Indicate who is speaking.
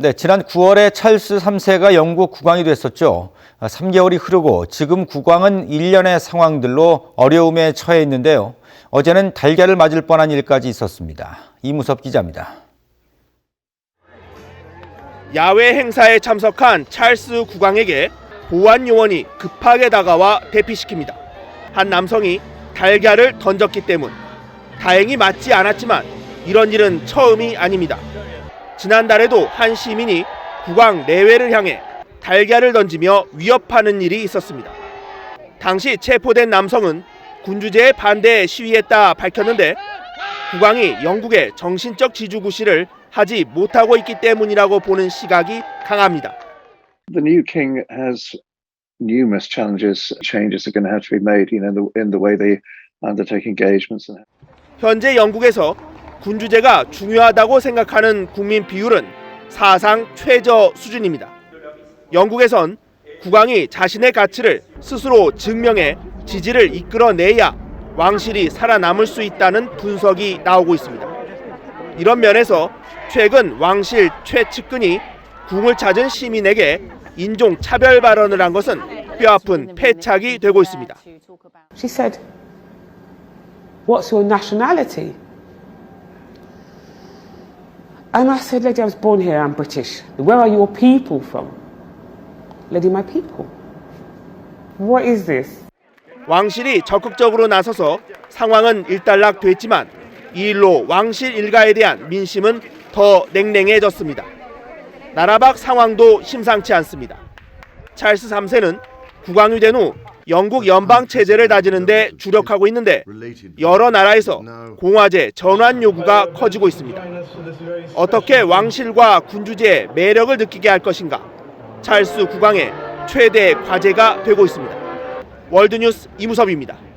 Speaker 1: 네, 지난 9월에 찰스 3세가 영국 국왕이 됐었죠. 3개월이 흐르고 지금 국왕은 일련의 상황들로 어려움에 처해 있는데요. 어제는 달걀을 맞을 뻔한 일까지 있었습니다. 이무섭 기자입니다.
Speaker 2: 야외 행사에 참석한 찰스 국왕에게 보안 요원이 급하게 다가와 대피시킵니다. 한 남성이 달걀을 던졌기 때문. 다행히 맞지 않았지만 이런 일은 처음이 아닙니다. 지난달에도 한 시민이 국왕 내외를 향해 달걀을 던지며 위협하는 일이 있었습니다. 당시 체포된 남성은 군주제에 반대해 시위했다 밝혔는데 국왕이 영국의 정신적 지주구시를 하지 못하고 있기 때문이라고 보는 시각이 강합니다.
Speaker 3: the new king has numerous challenges, changes are going to have to be made, you know, in the way they undertake engagements.
Speaker 2: 현재 영국에서 군주제가 중요하다고 생각하는 국민 비율은 사상 최저 수준입니다. 영국에선 국왕이 자신의 가치를 스스로 증명해 지지를 이끌어내야 왕실이 살아남을 수 있다는 분석이 나오고 있습니다. 이런 면에서 최근 왕실 최측근이 궁을 찾은 시민에게 인종 차별 발언을 한 것은 뼈아픈 패착이 되고 있습니다.
Speaker 4: She said, What's your nationality? And I said, Lady, I was born here, I'm British. Where are your people from? Lady, my people. What is this?
Speaker 2: 왕실이 적극적으로 나서서 상황은 일단락 됐지만 이 일로 왕실 일가에 대한 민심은 더 냉랭해졌습니다. 나라 밖 상황도 심상치 않습니다. 찰스 3세는 국왕이 된 후 영국 연방 체제를 다지는데 주력하고 있는데 여러 나라에서 공화제 전환 요구가 커지고 있습니다. 어떻게 왕실과 군주제의 매력을 느끼게 할 것인가? 찰스 국왕의 최대 과제가 되고 있습니다. 월드뉴스 이무섭입니다.